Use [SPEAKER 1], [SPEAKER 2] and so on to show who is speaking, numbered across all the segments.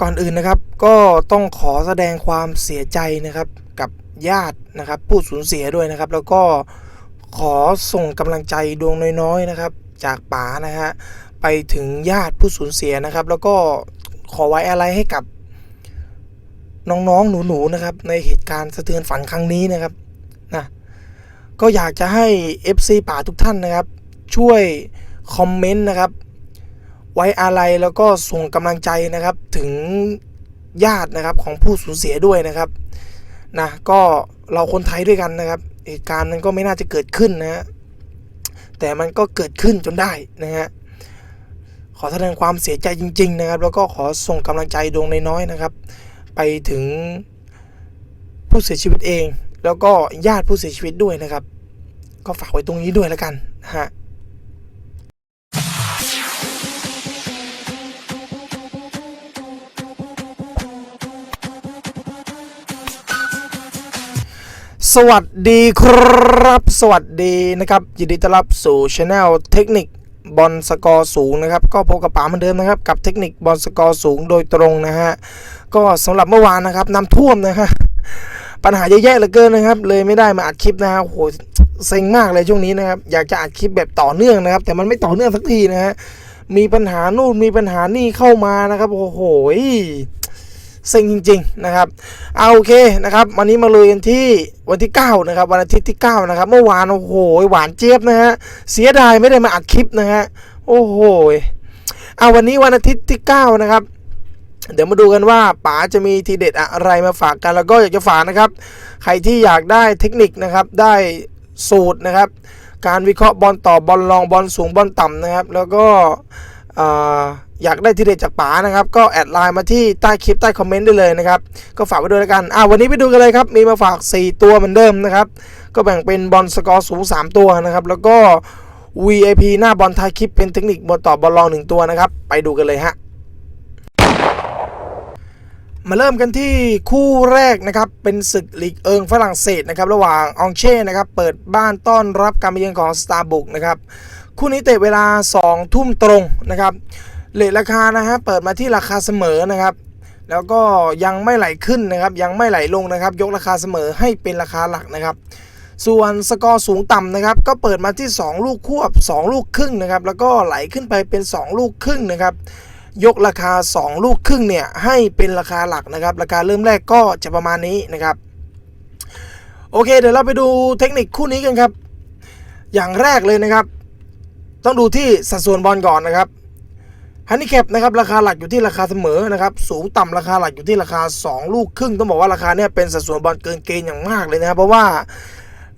[SPEAKER 1] ก่อนอื่นนะครับก็ต้องขอแสดงความเสียใจนะครับกับญาตินะครับผู้สูญเสียด้วยนะครับ แล้วก็ขอส่งกำลังใจดวงน้อยๆนะครับ จากป๋านะฮะไปถึงญาติผู้สูญเสียนะครับ แล้วก็ขอไว้อะไรให้กับน้องๆหนูๆนะครับ ในเหตุการณ์สะเทือนฝันครั้งนี้นะครับนะก็อยากจะให้ FC ป่าทุกท่านนะครับ ช่วยคอมเมนต์นะครับ ไว้อาลัยแล้วก็ส่งกำลังใจนะครับถึงญาตินะครับของผู้สูญเสียด้วยนะครับนะก็เราคนไทยด้วยกันนะครับเหตุการณ์นั้นก็ไม่น่าจะเกิดขึ้นนะฮะแต่มันก็เกิดขึ้นจนได้นะฮะขอแสดงความเสียใจจริง ๆ นะครับ แล้วก็ขอส่งกำลังใจดวงน้อยๆนะครับ ไปถึงผู้เสียชีวิตเอง แล้วก็ญาติผู้เสียชีวิตด้วยนะครับ ก็ฝากไว้ตรงนี้ด้วยแล้วกันนะฮะ สวัสดีครับ สวัสดีนะครับ ยินดีต้อนรับสู่ช anel เทคนิคบอลสกอร์สูงนะครับ ก็พบกับป๋าเหมือนเดิมนะครับ กับเทคนิคบอลสกอร์สูงโดยตรงนะฮะ ก็สำหรับเมื่อวานนะครับน้ำท่วมนะฮะ ปัญหาเยอะแยะเหลือเกินนะครับ เลยไม่ได้มาอัดคลิปนะฮะโหเซ็งมากเลยช่วงนี้นะครับ อยากจะอัดคลิปแบบต่อเนื่องนะครับ แต่มันไม่ต่อเนื่องสักทีนะฮะ มีปัญหานู่นมีปัญหานี่เข้ามานะครับ โอ้โห ซ็งจริง ๆ นะครับเอาโอเคนะครับ วันนี้มาเลยกันที่วันที่ 9 นะครับ วันอาทิตย์ที่ 9 นะครับ เมื่อวานโอ้โหหวานเจี๊ยบนะฮะเสียดายไม่ได้มาอัดคลิปนะฮะโอ้โหเอาวันนี้วันอาทิตย์ที่ 9 นะครับเดี๋ยวมาดูกันว่าป๋าจะมีทีเด็ดอะไรมาฝากกันแล้วก็อยากจะฝากนะครับ ใครที่อยากได้เทคนิคนะครับ ได้สูตรนะครับ การวิเคราะห์บอลต่อบอลลองบอลสูงบอลต่ำนะครับ แล้วก็ อยากได้ทีเด็ดจากป๋านะครับ ก็แอดไลน์มาที่ใต้คลิปใต้คอมเมนต์ได้เลยนะครับ ก็ฝากไว้ด้วยแล้วกันอ่าวันนี้ไปดูกันเลยครับ มีมาฝาก 4 ตัวเหมือนเดิมนะครับ ก็แบ่งเป็นบอลสกอร์สูง 3 ตัวนะครับ แล้วก็ VIP หน้าบอลท้ายคลิปเป็นเทคนิคบอลต่อบอลลอง1ตัวนะครับ ไปดูกันเลยฮะมาเริ่มกันที่คู่แรกนะครับ เป็นศึกลีกเอิงฝรั่งเศสนะครับ ระหว่างองเช่นะครับ เปิดบ้านต้อนรับการมาเยือนของสตาร์บุกนะครับ คู่นี้เตะเวลา 2 ทุ่มตรงนะครับเลทราคานะฮะเปิดมาที่ราคาเสมอนะครับ แล้วก็ยังไม่ไหลขึ้นนะครับ ยังไม่ไหลลงนะครับ ยกราคาเสมอให้เป็นราคาหลักนะครับ ส่วนสกอร์สูงต่ำนะครับ ก็เปิดมาที่ 2 ลูกควบ 2 ลูกครึ่งนะครับ แล้วก็ไหลขึ้นไปเป็น 2 ลูกครึ่งนะครับ ยกราคา 2 ลูกครึ่งเนี่ยให้เป็นราคาหลักนะครับ ราคาเริ่มแรกก็จะประมาณนี้นะครับ โอเค เดี๋ยวเราไปดูเทคนิคคู่นี้กันครับ อย่างแรกเลยนะครับ ต้องดูที่สัดส่วนบอลก่อนนะครับฮันนี่แคปนะครับราคาหลักอยู่ที่ราคาเสมอนะครับสูงต่ำราคาหลักอยู่ที่ราคา 2 ลูกครึ่ง ต้องบอกว่าราคาเนี่ยเป็นสัดส่วนบอลเกินเกณฑ์อย่างมากเลยนะครับเพราะว่า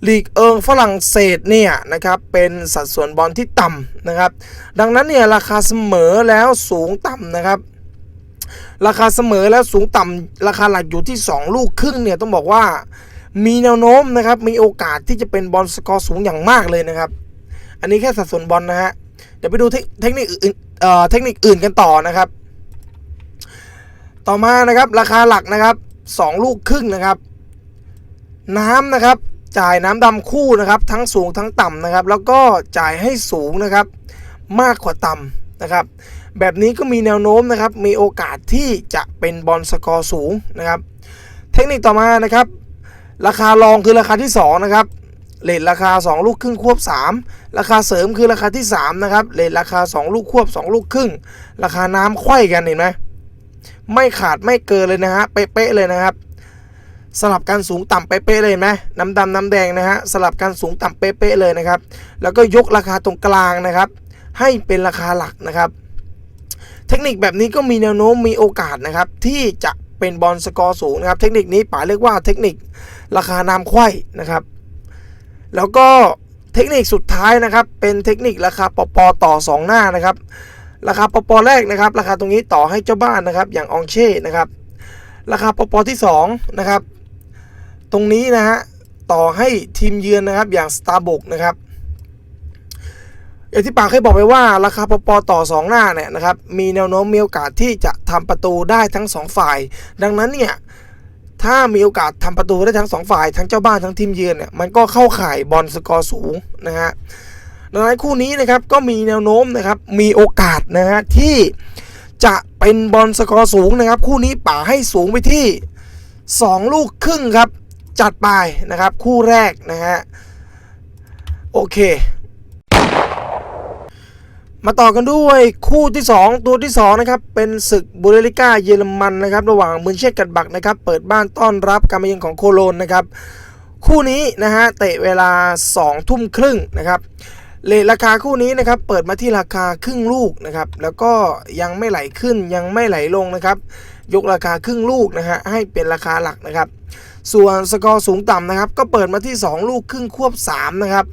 [SPEAKER 1] ลีกเอิงฝรั่งเศสเนี่ยนะครับเป็นสัดส่วนบอลที่ต่ำนะครับ ดังนั้นเนี่ยราคาเสมอแล้วสูงต่ำนะครับ ราคาเสมอแล้วสูงต่ำราคาหลักอยู่ที่ 2 ลูกครึ่งเนี่ยต้องบอกว่ามีแนวโน้มนะครับมีโอกาสที่จะเป็นบอลสกอร์สูงอย่างมากเลยนะครับ อันนี้แค่สัดส่วนบอลนะฮะ เดี๋ยวไปดูเทคเทคนิคอื่นเอ่อเทคนิคอื่นกันต่อนะครับ ต่อมานะครับราคาหลักนะครับ 2 ลูกครึ่งนะครับ น้ำนะครับจ่ายน้ำดำคู่นะครับ ทั้งสูงทั้งต่ำนะครับ แล้วก็จ่ายให้สูงนะครับ มากกว่าต่ำนะครับ แบบนี้ก็มีแนวโน้มนะครับ มีโอกาสที่จะเป็นบอลสกอร์สูงนะครับ เทคนิคต่อมานะครับ ราคารองคือราคาที่ 2 นะครับเลทราคา 2 ลูกครึ่งควบ 3 ราคาเสริมคือราคาที่ 3 นะครับเลทราคา 2 ลูกควบ 2 ลูกครึ่ง ราคาน้ำไขว้กันเห็นไหมไม่ขาดไม่เกินเลยนะฮะเป๊ะๆเลยนะครับ สลับกันสูงต่ำเป๊ะๆเลยไหมน้ำดำน้ำแดงนะฮะสลับกันสูงต่ำเป๊ะๆเลยนะครับ แล้วก็ยกราคาตรงกลางนะครับ ให้เป็นราคาหลักนะครับ เทคนิคแบบนี้ก็มีแนวโน้มมีโอกาสนะครับ ที่จะเป็นบอลสกอร์สูงนะครับ เทคนิคนี้ป๋าเรียกว่าเทคนิคราคาน้ำไขว้นะครับ แล้วก็ เทคนิคสุดท้ายนะครับ เป็นเทคนิคราคาปปต่อ 2 หน้านะครับ ราคาปปแรกนะครับ ราคาตรงนี้ต่อให้เจ้าบ้านนะครับ อย่างองเช่นะครับ ราคาปปที่2นะครับ ตรงนี้นะฮะต่อให้ทีมเยือนนะครับอย่างสตาร์บุกนะครับอย่างที่ปากเคยบอกไปว่าราคาปปต่อ 2 หน้าเนี่ยนะครับมีแนวโน้มมีโอกาสที่จะทำประตูได้ทั้ง 2 ฝ่าย ดังนั้นเนี่ย ถ้ามีโอกาสทำประตูได้ทั้งสองฝ่ายทั้งเจ้าบ้านทั้งทีมเยือนเนี่ยมันก็เข้าข่ายบอลสกอร์สูงนะฮะดังนั้นคู่นี้นะครับก็มีแนวโน้มนะครับมีโอกาสนะฮะที่จะเป็นบอลสกอร์สูงนะครับ คู่นี้ป๋าให้สูงไปที่ 2 ลูกครึ่งครับ จัดไปนะครับ คู่แรกนะฮะโอเค มาต่อกันด้วยคู่ที่ 2 ตัวที่ 2 นะครับ เป็นศึกบูเดลิก้าเยอรมันนะครับ ระหว่างมืนเชกกัดบักนะครับ เปิดบ้านต้อนรับการมาเยือนของโคโลนนะครับ คู่นี้นะฮะเตะเวลา 2 ทุ่มครึ่งนะครับเลทราคาคู่นี้นะครับ เปิดมาที่ราคาครึ่งลูกนะครับ แล้วก็ยังไม่ไหลขึ้นยังไม่ไหลลงนะครับ ยกราคาครึ่งลูกนะฮะให้เป็นราคาหลักนะครับ ส่วนสกอร์สูงต่ำนะครับ ก็เปิดมาที่ 2 ลูกครึ่งควบ3นะครับ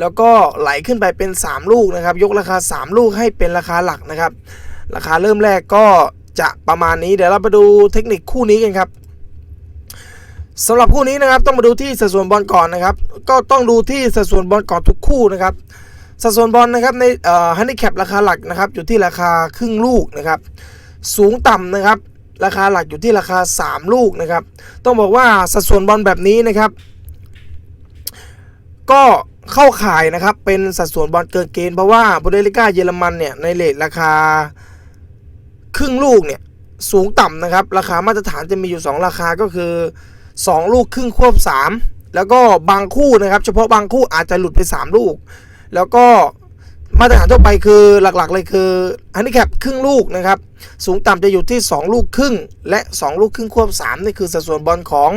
[SPEAKER 1] แล้วก็ไหลขึ้นไปเป็น 3 ลูกนะครับ ยกราคา 3 ลูกให้เป็นราคาหลักนะครับ ราคาเริ่มแรกก็จะประมาณนี้เดี๋ยวเราไปดูเทคนิคคู่นี้กันครับสำหรับคู่นี้นะครับต้องมาดูที่สัดส่วนบอลก่อนนะครับ ก็ต้องดูที่สัดส่วนบอลก่อนทุกคู่นะครับสัดส่วนบอลนะครับในฮันดิแคปราคาหลักนะครับอยู่ที่ราคาครึ่งลูกนะครับ สูงต่ำนะครับ ราคาหลักอยู่ที่ราคา 3 ลูกนะครับ ต้องบอกว่าสัดส่วนบอลแบบนี้นะครับ ก็ เข้าข่ายนะครับ เป็นสัดส่วนบอลเกินเกณฑ์เพราะว่าบูเดลิก้าเยอรมันเนี่ยในเลทราคา ครึ่งลูกเนี่ยสูงต่ำนะครับ ราคามาตรฐานจะมีอยู่ 2 ราคาก็คือ 2 ลูกครึ่งควบ 3 แล้วก็บางคู่นะครับ เฉพาะบางคู่อาจจะหลุดไป 3 ลูก แล้วก็มาตรฐานทั่วไปคือหลักๆเลยคือฮันดิแคปครึ่งลูกนะครับ สูงต่ำจะอยู่ที่ 2 ลูกครึ่ง และ 2 ลูกครึ่งควบ 3 นี่คือสัดส่วนบอลของ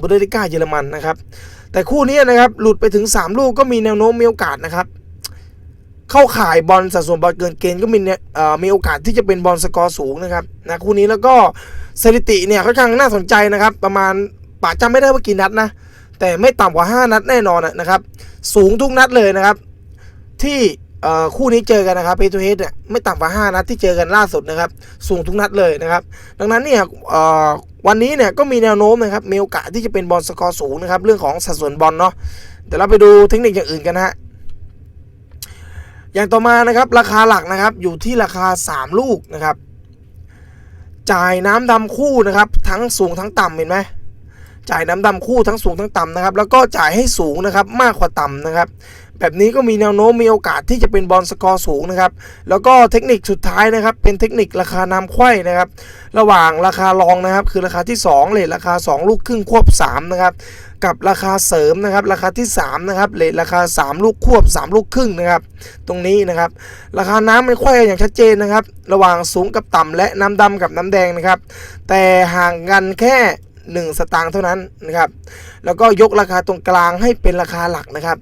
[SPEAKER 1] บูเดลิก้าเยอรมันนะครับ แต่คู่นี้นะครับหลุดไปถึง 3 ลูกก็มีแนวโน้มมีโอกาสนะครับ เข้าข่ายบอลสัดส่วนบอลเกินเกณฑ์ก็มีเนี่ยมีโอกาสที่จะเป็นบอลสกอร์สูงนะครับนะคู่นี้แล้วก็สถิติเนี่ยค่อนข้างน่าสนใจนะครับ ประมาณป่าจำไม่ได้ว่ากี่นัดนะแต่ไม่ต่ำกว่า 5 นัดแน่นอนนะครับ สูงทุกนัดเลยนะครับ ที่ คู่นี้เจอกันนะครับเพทูเฮดเนี่ยไม่ต่ำกว่า 5 นัดที่เจอกันล่าสุดนะครับ สูงทุกนัดเลยนะครับ ดังนั้นเนี่ยวันนี้เนี่ยก็มีแนวโน้มนะครับมีโอกาสที่จะเป็นบอลสกอร์สูงนะครับ เรื่องของสัดส่วนบอลเนาะเดี๋ยวเราไปดูเทคนิคอย่างอื่นกันฮะอย่างต่อมานะครับ ราคาหลักนะครับอยู่ที่ราคา 3 ลูกนะครับ จ่ายน้ำดำคู่นะครับ ทั้งสูงทั้งต่ำเห็นไหม จ่ายน้ำดำคู่ทั้งสูงทั้งต่ำนะครับ แล้วก็จ่ายให้สูงนะครับมากกว่าต่ำนะครับ แบบนี้ก็มีแนวโน้มมีโอกาสที่จะเป็นบอลสกอร์สูงนะครับ แล้วก็เทคนิคสุดท้ายนะครับ เป็นเทคนิคราคานำไขว้นะครับ ระหว่างราคารองนะครับ คือราคาที่ 2 เลทราคา 2 ลูกครึ่งควบ 3 นะครับ กับราคาเสริมนะครับ ราคาที่ 3 นะครับเลทราคา 3 ลูกควบ 3 ลูกครึ่งนะครับ ตรงนี้นะครับ ราคาน้ำมันไขว้อย่างชัดเจนนะครับ ระหว่างสูงกับต่ำและน้ำดำกับน้ำแดงนะครับ แต่ห่างกันแค่ 1 สตางค์เท่านั้นนะครับ แล้วก็ยกราคาตรงกลางให้เป็นราคาหลักนะครับ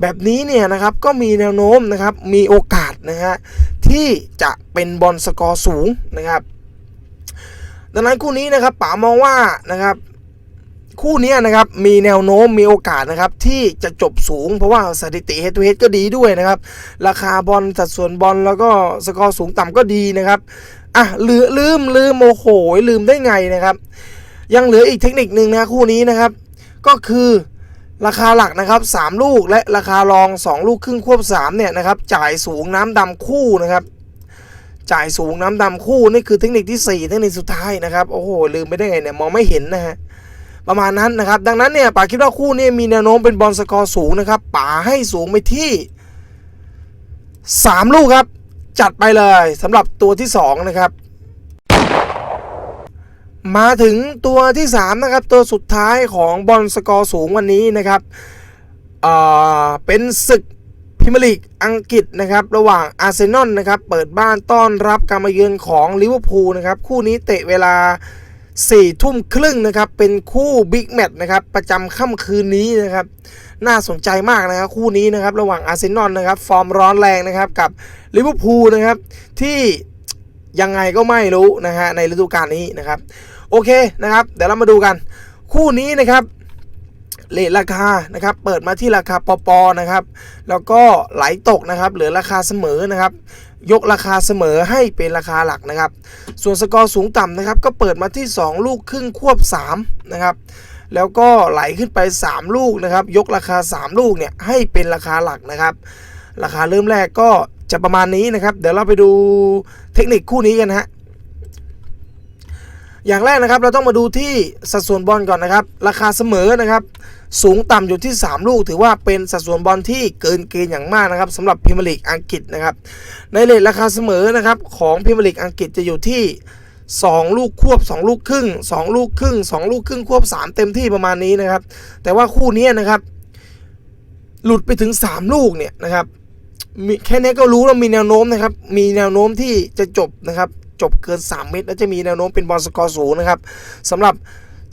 [SPEAKER 1] แบบนี้เนี่ยนะครับก็มีแนวโน้มนะครับมีโอกาสนะฮะที่จะเป็นบอลสกอร์สูงนะครับ ดังนั้นคู่นี้นะครับป๋ามองว่านะครับคู่นี้นะครับมีแนวโน้มมีโอกาสนะครับที่จะจบสูงเพราะว่าสถิติ head to head ก็ดีด้วยนะครับ ราคาบอลสัดส่วนบอลแล้วก็สกอร์สูงต่ำก็ดีนะครับอะลืมลืมลืมโมโหลืมได้ไงนะครับ ยังเหลืออีกเทคนิคหนึ่งนะคู่นี้นะครับ ก็คือราคาหลักนะครับ 3 ลูกและราคารอง 2 ลูกครึ่งควบ3เนี่ยนะครับจ่ายสูงน้ำดำคู่นะครับ จ่ายสูงน้ำดำคู่นี่คือเทคนิคที่ 4 เทคนิคสุดท้ายนะครับโอ้โหลืมไปได้ไงเนี่ยมองไม่เห็นนะฮะประมาณนั้นนะครับ ดังนั้นเนี่ยป๋าคิดว่าคู่นี้มีแนวโน้มเป็นบอลสกอร์สูงนะครับป๋าให้สูงไปที่ 3 ลูกครับ จัดไปเลยสำหรับตัวที่ 2 นะครับ มาถึงตัวที่3นะครับตัวสุดท้ายของบอลสกอร์สูงวันนี้นะครับเเป็นศึกพรีเมียร์ลีกอังกฤษนะครับระหว่างอาร์เซนอลนะครับเปิดบ้านต้อนรับการมาเยือนของลิเวอร์พูลนะครับคู่นี้เตะเวลา4ทุ่มครึ่งนะครับเป็นคู่บิ๊กแมตช์นะครับประจำค่ำคืนนี้นะครับน่าสนใจมากนะครับคู่นี้นะครับระหว่างอาร์เซนอลนะครับฟอร์มร้อนแรงนะครับกับลิเวอร์พูลนะครับที่ยังไงก็ไม่รู้นะฮะในฤดูกาลนี้นะครับ โอเคนะครับ เดี๋ยวเรามาดูกัน คู่นี้นะครับเลทราคานะครับ เปิดมาที่ราคาปอปอนะครับ แล้วก็ไหลตกนะครับ เหลือราคาเสมอนะครับ ยกราคาเสมอให้เป็นราคาหลักนะครับ ส่วนสกอร์สูงต่ำนะครับ ก็เปิดมาที่ 2 ลูกครึ่งควบ 3 นะครับ แล้วก็ไหลขึ้นไป 3 ลูกนะครับ ยกราคา 3 ลูกเนี่ยให้เป็นราคาหลักนะครับ ราคาเริ่มแรกก็จะประมาณนี้นะครับ เดี๋ยวเราไปดูเทคนิคคู่นี้กันฮะ อย่างแรกนะครับเราต้องมาดูที่สัดส่วนบอลก่อนนะครับ ราคาเสมอนะครับ สูงต่ำอยู่ที่ 3 ลูก ถือว่าเป็นสัดส่วนบอลที่เกินเกณฑ์อย่างมากนะครับสำหรับพรีเมียร์ลีกอังกฤษนะครับ ในเลทราคาเสมอนะครับของพรีเมียร์ลีกอังกฤษจะอยู่ที่ 2 ลูกควบ 2 ลูกครึ่ง 2 ลูกครึ่ง 2 ลูกครึ่งควบ 3 เต็มที่ประมาณนี้นะครับ แต่ว่าคู่นี้นะครับ หลุดไปถึง 3 ลูกเนี่ยนะครับแค่นี้ก็รู้แล้วมีแนวโน้มนะครับ มีแนวโน้มที่จะจบนะครับ จบเกิน 3 เมตรและจะมีแนวโน้มเป็นบอลสกอร์สูงนะครับสำหรับ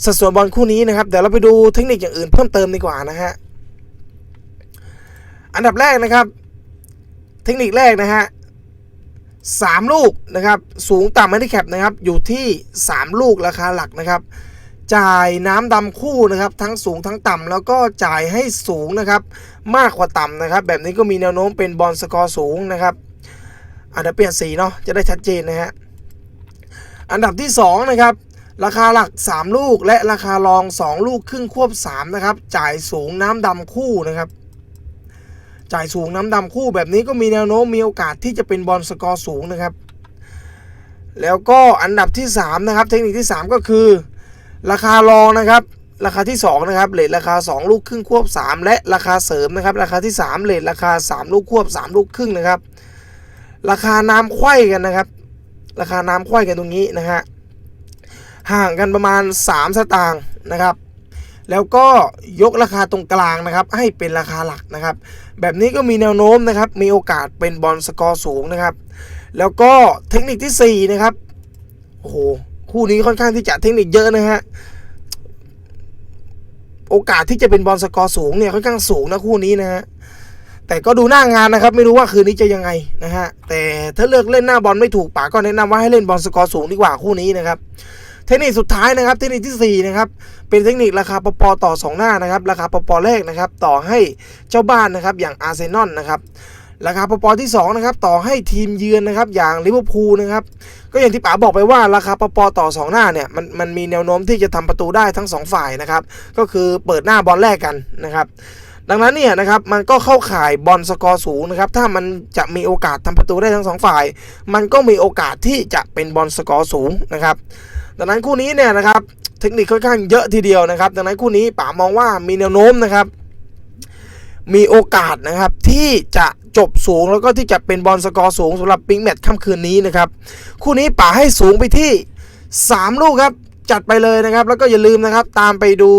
[SPEAKER 1] สัดส่วนบอลคู่นี้นะครับเดี๋ยวเราไปดูเทคนิคอย่างอื่นเพิ่มเติมดีกว่านะฮะอันดับแรกนะครับ เทคนิคแรกนะฮะสามลูกนะครับ สูงต่ำแฮนดิแคปนะครับ อยู่ที่ 3 ลูกราคาหลักนะครับ จ่ายน้ำดำคู่นะครับ ทั้งสูงทั้งต่ำแล้วก็จ่ายให้สูงนะครับ มากกว่าต่ำนะครับ แบบนี้ก็มีแนวโน้มเป็นบอลสกอร์สูงนะครับอาจจะเปลี่ยนสีเนาะจะได้ชัดเจนนะฮะ อันดับที่ 2 นะครับ ราคาหลัก 3 ลูกและราคารอง 2 ลูกครึ่งควบ 3 นะครับ จ่ายสูงน้ำดำคู่นะครับ จ่ายสูงน้ำดำคู่แบบนี้ก็มีแนวโน้มมีโอกาสที่จะเป็นบอลสกอร์สูงนะครับ แล้วก็อันดับที่ 3 นะครับ เทคนิคที่ 3 ก็คือ ราคารองนะครับราคาที่ 2 นะครับเลทราคา 2 ลูกครึ่งควบ 3 และราคาเสริมนะครับราคาที่ 3เลทราคา 3 ลูกควบ 3 ลูกครึ่งนะครับ ราคาน้ำไขว้กันนะครับ ราคาน้ำไขว้กันตรงนี้นะฮะห่างกันประมาณ 3 สตางค์นะครับแล้วก็ยกราคาตรงกลางนะครับ ให้เป็นราคาหลักนะครับ แบบนี้ก็มีแนวโน้มนะครับ มีโอกาสเป็นบอลสกอร์สูงนะครับ แล้วก็เทคนิคที่ 4 นะครับโอ้โหคู่นี้ค่อนข้างที่จะเทคนิคเยอะนะฮะโอกาสที่จะเป็นบอลสกอร์สูงเนี่ยค่อนข้างสูงนะคู่นี้นะฮะ แต่ก็ดูหน้างานนะครับ ไม่รู้ว่าคืนนี้จะยังไงนะฮะแต่ถ้าเลือกเล่นหน้าบอลไม่ถูกป๋าก็แนะนำว่าให้เล่นบอลสกอร์สูงดีกว่าคู่นี้นะครับเทคนิคสุดท้ายนะครับ เทคนิคที่4นะครับเป็นเทคนิคราคาปปต่อ 2 หน้านะครับ ราคาปปแรกนะครับ ต่อให้เจ้าบ้านนะครับ อย่างอาร์เซนอลนะครับราคาปปที่2นะครับต่อให้ทีมเยือนนะครับ อย่างลิเวอร์พูลนะครับก็อย่างที่ป๋าบอกไปว่าราคาปปต่อ 2 หน้าเนี่ยมันมันมีแนวโน้มที่จะทำประตูได้ทั้ง 2 ฝ่ายนะครับ ก็คือเปิดหน้าบอลแรกกันนะครับ ดังนั้นเนี่ยนะครับมันก็เข้าข่ายบอลสกอร์สูงนะครับถ้ามันจะมีโอกาสทำประตูได้ทั้งสองฝ่าย มันก็มีโอกาสที่จะเป็นบอลสกอร์สูงนะครับดังนั้นคู่นี้เนี่ยนะครับเทคนิคค่อนข้างเยอะทีเดียวนะครับ ดังนั้นคู่นี้ป๋ามองว่ามีแนวโน้มนะครับ มีโอกาสนะครับที่จะจบสูงแล้วก็ที่จะเป็นบอลสกอร์สูงสำหรับปิงแมตช์ค่ำคืนนี้นะครับ คู่นี้ป๋าให้สูงไปที่ 3 ลูกครับ จัดไปเลยนะครับ แล้วก็อย่าลืมนะครับ ตามไปดู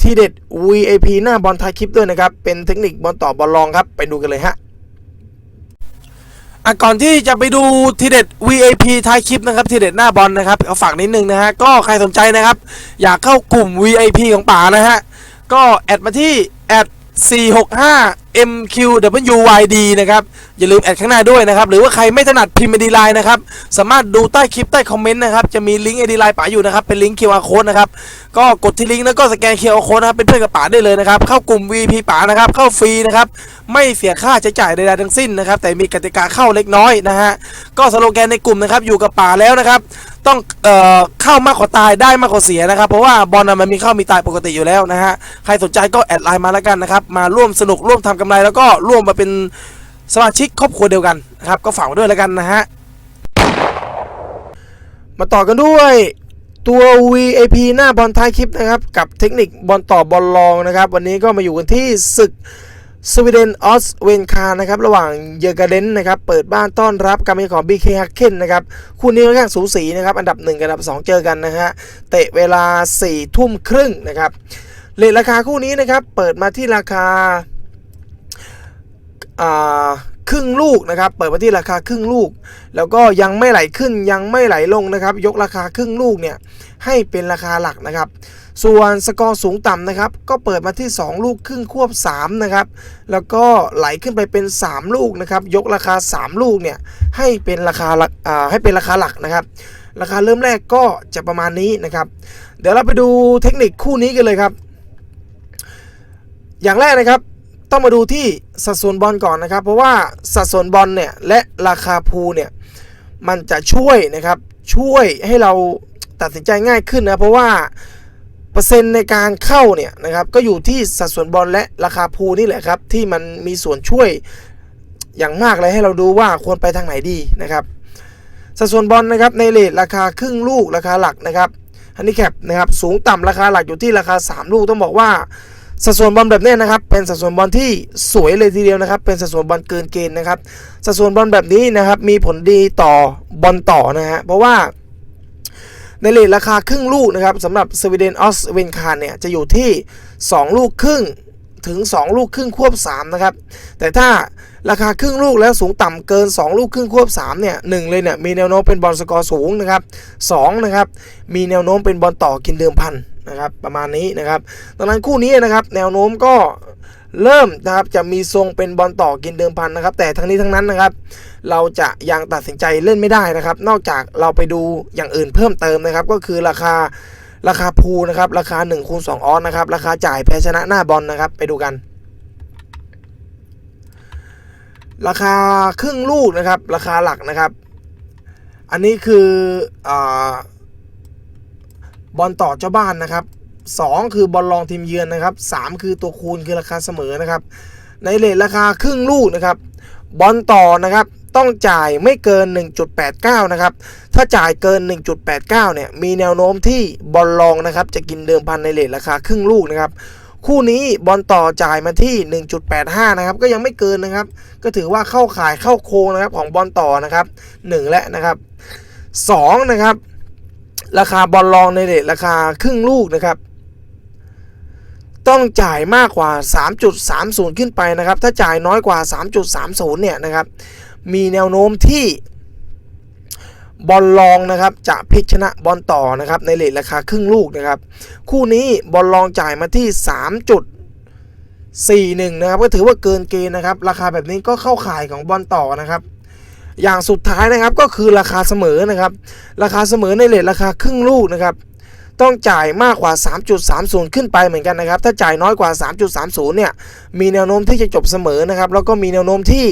[SPEAKER 1] ทีเด็ด VIP หน้าบอลท้ายคลิปด้วยนะครับ เป็นเทคนิคบอลต่อบอลลองครับ ไปดูกันเลยฮะอะก่อนที่จะไปดูทีเด็ด VIP ท้ายคลิปนะครับทีเด็ดหน้าบอลนะครับเอาฝากนิดนึงนะฮะก็ใครสนใจนะครับ อยากเข้ากลุ่ม VIP ของป่านะฮะก็แอดมาที่แอด465 MQWYD นะครับ อย่าลืมแอดข้างหน้าด้วยนะครับ หรือว่าใครไม่ถนัดพิมพ์ไอดีไลน์นะครับ สามารถดูใต้คลิปใต้คอมเมนต์นะครับ จะมีลิงก์ไอดีไลน์ป๋าอยู่นะครับ เป็นลิงก์ QR code นะครับ ก็กดที่ลิงก์แล้วก็สแกน QR code นะครับ เป็นเพื่อนกับป๋าได้เลยนะครับ เข้ากลุ่ม VP ป๋านะครับ เข้าฟรีนะครับ ไม่เสียค่าใช้จ่ายใดๆทั้งสิ้นนะครับ แต่มีกติกาเข้าเล็กน้อยนะฮะ ก็สโลแกนในกลุ่มนะครับ อยู่กับป๋าแล้วนะครับ ต้องเอ่อเข้ามากกว่าตายได้มากกว่าเสียนะครับ เพราะว่าบอลมันมีเข้ามีตายปกติอยู่แล้วนะฮะ ใครสนใจก็แอดไลน์มาแล้วกันนะครับ มาร่วมสนุกร่วมทำกำไรแล้วก็ร่วมมาเป็นสมาชิกครอบครัวเดียวกันนะครับ ก็ฝากด้วยแล้วกันนะฮะ มาต่อกันด้วยตัว VIP หน้าบอลท้ายคลิปนะครับ กับเทคนิคบอลต่อบอลลองนะครับ วันนี้ก็มาอยู่กันที่ศึกสวีเดนออสเวนคานะครับ ระหว่างเยอร์กาเดนนะครับ เปิดบ้านต้อนรับการมาเยือนของ BK h a c k e n นะครับ คู่นี้ค่อนข้างสูสีนะครับ อันดับ 1 กับอันดับ 2 เจอกันนะฮะ เตะเวลา4ทุ่มครึ่งนะครับเลทราคาคู่นี้นะครับ เปิดมาที่ราคา ครึ่งลูกนะครับ เปิดมาที่ราคาครึ่งลูก แล้วก็ยังไม่ไหลขึ้นยังไม่ไหลลงนะครับ ยกราคาครึ่งลูกเนี่ยให้เป็นราคาหลักนะครับ ส่วนสกอร์สูงต่ำนะครับ ก็เปิดมาที่ 2 ลูกครึ่งควบ3นะครับแล้วก็ไหลขึ้นไปเป็น 3 ลูกนะครับ ยกราคา 3 ลูกเนี่ยให้เป็นราคาหลักให้เป็นราคาหลักนะครับ ราคาเริ่มแรกก็จะประมาณนี้นะครับ เดี๋ยวเราไปดูเทคนิคคู่นี้กันเลยครับ อย่างแรกนะครับ ต้องมาดูที่สัดส่วนบอลก่อนนะครับ เพราะว่าสัดส่วนบอลเนี่ยและราคาพูเนี่ยมันจะช่วยนะครับช่วยให้เราตัดสินใจง่ายขึ้นนะเพราะว่าเปอร์เซ็นต์ในการเข้าเนี่ยนะครับก็อยู่ที่สัดส่วนบอลและราคาพูนี่แหละครับที่มันมีส่วนช่วยอย่างมากเลยให้เราดูว่าควรไปทางไหนดีนะครับสัดส่วนบอลนะครับในเลทราคาครึ่งลูกราคาหลักนะครับฮันนี่แคปนะครับสูงต่ำราคาหลักอยู่ที่ราคา 3 ลูกต้องบอกว่า สัดส่วนบอลแบบนี้นะครับ เป็นสัดส่วนบอลที่สวยเลยทีเดียวนะครับ เป็นสัดส่วนบอลเกินเกณฑ์นะครับ สัดส่วนบอลแบบนี้นะครับ มีผลดีต่อบอลต่อนะฮะ เพราะว่าในเลทราคาครึ่งลูกนะครับสำหรับสวีเดนออสเวนคารเนี่ย จะอยู่ที่ 2 ลูกครึ่งถึง 2 ลูกครึ่งควบ 3 นะครับ แต่ถ้าราคาครึ่งลูกแล้วสูงต่ำเกิน 2 ลูกครึ่งควบ 3 เนี่ยหนึ่งเลยเนี่ยมีแนวโน้มเป็นบอลสกอร์สูงนะครับ2นะครับ มีแนวโน้มเป็นบอลต่อกินเดิมพัน นะครับประมาณนี้นะครับดังนั้นคู่นี้นะครับแนวโน้มก็เริ่มนะครับจะมีทรงเป็นบอลต่อกินเดิมพันนะครับ แต่ทั้งนี้ทั้งนั้นนะครับ เราจะยังตัดสินใจเล่นไม่ได้นะครับ นอกจากเราไปดูอย่างอื่นเพิ่มเติมนะครับ ก็คือราคาราคาพูลนะครับ ราคา1คูณ2ออสนะครับ ราคาจ่ายแพ้ชนะหน้าบอลนะครับ ไปดูกัน ราคาครึ่งลูกนะครับ ราคาหลักนะครับ อันนี้คือเอ บอลต่อเจ้าบ้านนะครับ 2 คือบอลรองทีมเยือนนะครับ 3 คือตัวคูณคือราคาเสมอนะครับ ในเลทราคาครึ่งลูกนะครับบอลต่อนะครับต้องจ่ายไม่เกิน 1.89 นะครับ ถ้าจ่ายเกิน 1.89 เนี่ย มีแนวโน้มที่บอลรองนะครับ จะกินเดิมพันในเลทราคาครึ่งลูกนะครับ คู่นี้บอลต่อจ่ายมาที่ 1.85 นะครับ ก็ยังไม่เกินนะครับ ก็ถือว่าเข้าขายเข้าโคงนะครับของบอลต่อนะครับ 1 และนะครับ 2 นะครับ ราคาบอลรองในเลทราคาครึ่งลูกนะครับ ต้องจ่ายมากกว่า 3.30 ขึ้นไปนะครับ ถ้าจ่ายน้อยกว่า 3.30 เนี่ยนะครับ มีแนวโน้มที่บอลลองนะครับจะพลิกชนะบอลต่อนะครับในเลทราคาครึ่งลูกนะครับ คู่นี้บอลลองจ่ายมาที่ 3.41 นะครับ ก็ถือว่าเกินเกณฑ์นะครับ ราคาแบบนี้ก็เข้าข่ายของบอลต่อนะครับ อย่างสุดท้ายนะครับก็คือราคาเสมอนะครับ ราคาเสมอในเลทราคาครึ่งลูกนะครับ ต้องจ่ายมากกว่า 3.30 ขึ้นไปเหมือนกันนะครับ ถ้าจ่ายน้อยกว่า 3.30 เนี่ย มีแนวโน้มที่จะจบเสมอนะครับ แล้วก็มีแนวโน้มที่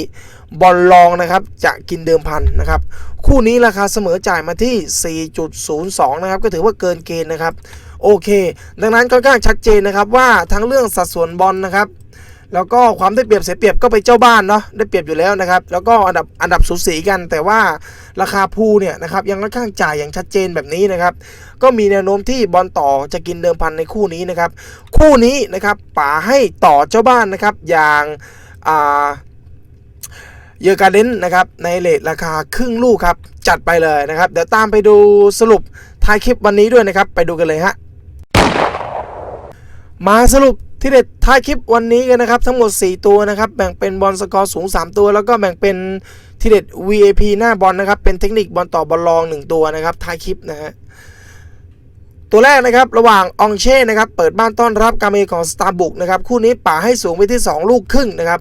[SPEAKER 1] บอลลองนะครับ จะกินเดิมพันนะครับ คู่นี้ราคาเสมอจ่ายมาที่ 4.02 นะครับ ก็ถือว่าเกินเกณฑ์นะครับ โอเค ดังนั้นค่อนข้างชัดเจนนะครับว่าทั้งเรื่องสัดส่วนบอลนะครับ แล้วก็ความได้เปรียบเสียเปรียบก็ไปเจ้าบ้านเนาะได้เปรียบอยู่แล้วนะครับ แล้วก็อันดับอันดับสูสีกัน แต่ว่าราคาพูเนี่ยนะครับยังค่อนข้างจ่ายอย่างชัดเจนแบบนี้นะครับ ก็มีแนวโน้มที่บอลต่อจะกินเดิมพันในคู่นี้นะครับ คู่นี้นะครับป๋าให้ต่อเจ้าบ้านนะครับอย่างอ่าเยอการเดนนะครับในเลทราคาครึ่งลูกครับ จัดไปเลยนะครับ เดี๋ยวตามไปดูสรุปท้ายคลิปวันนี้ด้วยนะครับ ไปดูกันเลยฮะมาสรุป ที่เด็ดท้ายคลิปวันนี้กันนะครับ ทั้งหมด 4 ตัวนะครับ แบ่งเป็นบอลสกอร์สูง 3 ตัว แล้วก็แบ่งเป็นที่เด็ด VAP หน้าบอลนะครับ เป็นเทคนิคบอลต่อบอลลอง 1 ตัวนะครับท้ายคลิปนะฮะตัวแรกนะครับระหว่างองเช่นะครับเปิดบ้านต้อนรับการมาเยือนของสตาร์บุกนะครับคู่นี้ป่าให้สูงไปที่ 2 ลูกครึ่งนะครับ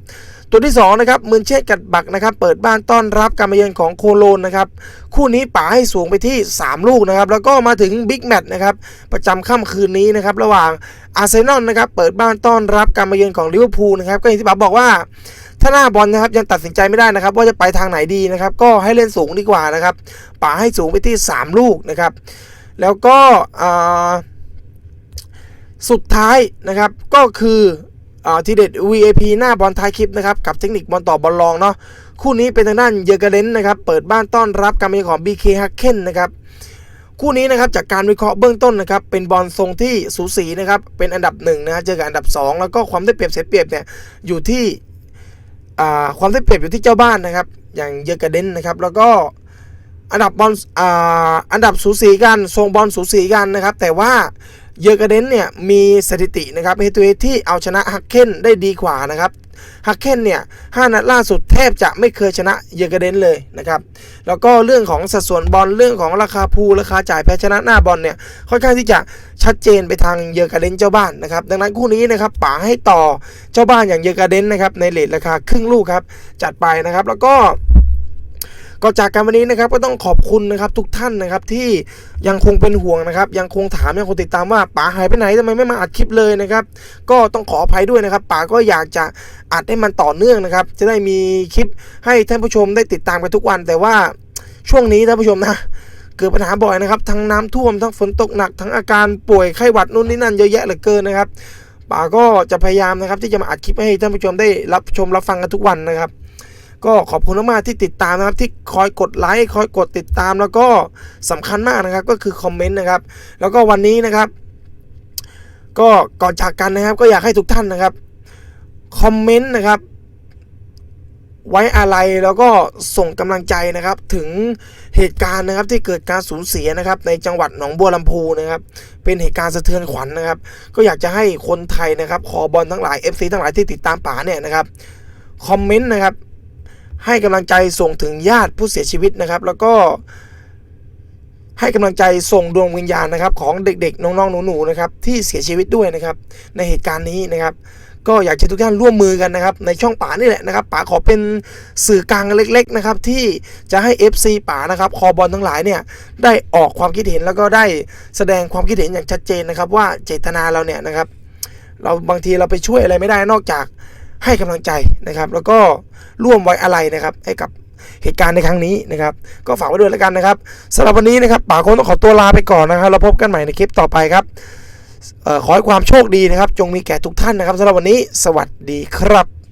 [SPEAKER 1] ตัวที่2นะครับเมืนเชษกัดบักนะครับ เปิดบ้านต้อนรับการมาเยือนของโคโลนนะครับ คู่นี้ป่าให้สูงไปที่ 3 ลูกนะครับ แล้วก็มาถึงบิ๊กแมตช์นะครับ ประจำค่ำคืนนี้นะครับ ระหว่างอาร์เซนอลนะครับ เปิดบ้านต้อนรับการมาเยือนของลิเวอร์พูลนะครับ ก็อย่างที่ป๋าบอกว่าถ้าหน้าบอลนะครับยังตัดสินใจไม่ได้นะครับ ว่าจะไปทางไหนดีนะครับ ก็ให้เล่นสูงดีกว่านะครับป่าให้สูงไปที่ 3 ลูกนะครับ แล้วก็สุดท้ายนะครับก็คือ ทีเด็ด VAP หน้าบอลท้ายคลิปนะครับกับเทคนิคบอลต่อบอลลองเนาะคู่นี้เป็นทางด้านเยอร์เกเรนนะครับเปิดบ้านต้อนรับการมาเยือนของ BK h a k e n นะครับคู่นี้นะครับจากการวิเคราะห์เบื้องต้นนะครับเป็นบอลทรงที่สูสีนะครับเป็นอันดับหนึ่งนะฮะเจอกับอันดับ 2 แล้วก็ความได้เปรียบเสียเปรียบเนี่ยอยู่ที่อ่าความได้เปรียบอยู่ที่เจ้าบ้านนะครับอย่างเยอร์เกเดนนะครับแล้วก็อันดับบอลอ่าอันดับสูสีกันทรงบอลสูสีกันนะครับแต่ว่า เยอร์เกเดนเนี่ยมีสถิตินะครับเฮตัวที่เอาชนะฮักเคนได้ดีกว่านะครับฮักเคนเนี่ยห้านัดล่าสุดแทบจะไม่เคยชนะเยอร์เกเดนเลยนะครับแล้วก็เรื่องของสัดส่วนบอลเรื่องของราคาพูลราคาจ่ายแพ้ชนะหน้าบอลเนี่ยค่อนข้างที่จะชัดเจนไปทางเยอร์การ์เดนเจ้าบ้านนะครับดังนั้นคู่นี้นะครับป๋าให้ต่อเจ้าบ้านอย่างเยอร์การ์เดนนะครับในเลทราคาครึ่งลูกครับจัดไปนะครับแล้วก็ ก็จากการวันนี้นะครับก็ต้องขอบคุณนะครับทุกท่านนะครับที่ยังคงเป็นห่วงนะครับยังคงถามยังคงติดตามว่าป๋าหายไปไหนทำไมไม่มาอัดคลิปเลยนะครับก็ต้องขออภัยด้วยนะครับป๋าก็อยากจะอัดให้มันต่อเนื่องนะครับจะได้มีคลิปให้ท่านผู้ชมได้ติดตามกันทุกวัน แต่ว่าช่วงนี้ท่านผู้ชมนะเกิดปัญหาบ่อยนะครับทั้งน้ำท่วมทั้งฝนตกหนักทั้งอาการป่วยไข้หวัดนู่นนี่นั่นเยอะแยะเหลือเกินนะครับป๋าก็จะพยายามนะครับที่จะมาอัดคลิปให้ท่านผู้ชมได้รับชมรับฟังกันทุกวันนะครับ ก็ขอบคุณมากๆที่ติดตามนะครับที่คอยกดไลค์คอยกดติดตามแล้วก็สำคัญมากนะครับก็คือคอมเมนต์นะครับ แล้วก็วันนี้นะครับ ก็ก่อนจากกันนะครับ ก็อยากให้ทุกท่านนะครับคอมเมนต์นะครับ ไว้อะไรแล้วก็ส่งกำลังใจนะครับ ถึงเหตุการณ์นะครับที่เกิดการสูญเสียนะครับ ในจังหวัดหนองบัวลำพูนะครับ เป็นเหตุการณ์สะเทือนขวัญนะครับ ก็อยากจะให้คนไทยนะครับคอบอลทั้งหลาย FC ทั้งหลายที่ติดตามป๋าเนี่ยนะครับคอมเมนต์นะครับ ให้กำลังใจส่งถึงญาติผู้เสียชีวิตนะครับ แล้วก็ ให้กำลังใจส่งดวงวิญญาณนะครับ ของเด็กๆ น้องๆหนูๆนะครับ ที่เสียชีวิตด้วยนะครับ ในเหตุการณ์นี้นะครับ ก็อยากจะทุกท่านร่วมมือกันนะครับ ในช่องป๋านี่แหละนะครับป๋าขอเป็นสื่อกลางเล็ก ๆนะครับ ที่จะให้ FC ป๋านะครับ คอบอลทั้งหลายเนี่ยได้ออกความคิดเห็นแล้วก็ได้แสดงความคิดเห็นอย่างชัดเจนนะครับ ว่าเจตนาเราเนี่ยนะครับ เราบางทีเราไปช่วยอะไรไม่ได้นอกจาก ให้กำลังใจนะครับ แล้วก็ร่วมไว้อะไรนะครับให้กับเหตุการณ์ในครั้งนี้นะครับ ก็ฝากไว้ด้วยแล้วกันนะครับสำหรับวันนี้นะครับป๋าคงต้องขอตัวลาไปก่อนนะครับเราพบกันใหม่ในคลิปต่อไปครับออขอให้ความโชคดีนะครับ จงมีแก่ทุกท่านนะครับสำหรับวันนี้ สวัสดีครับ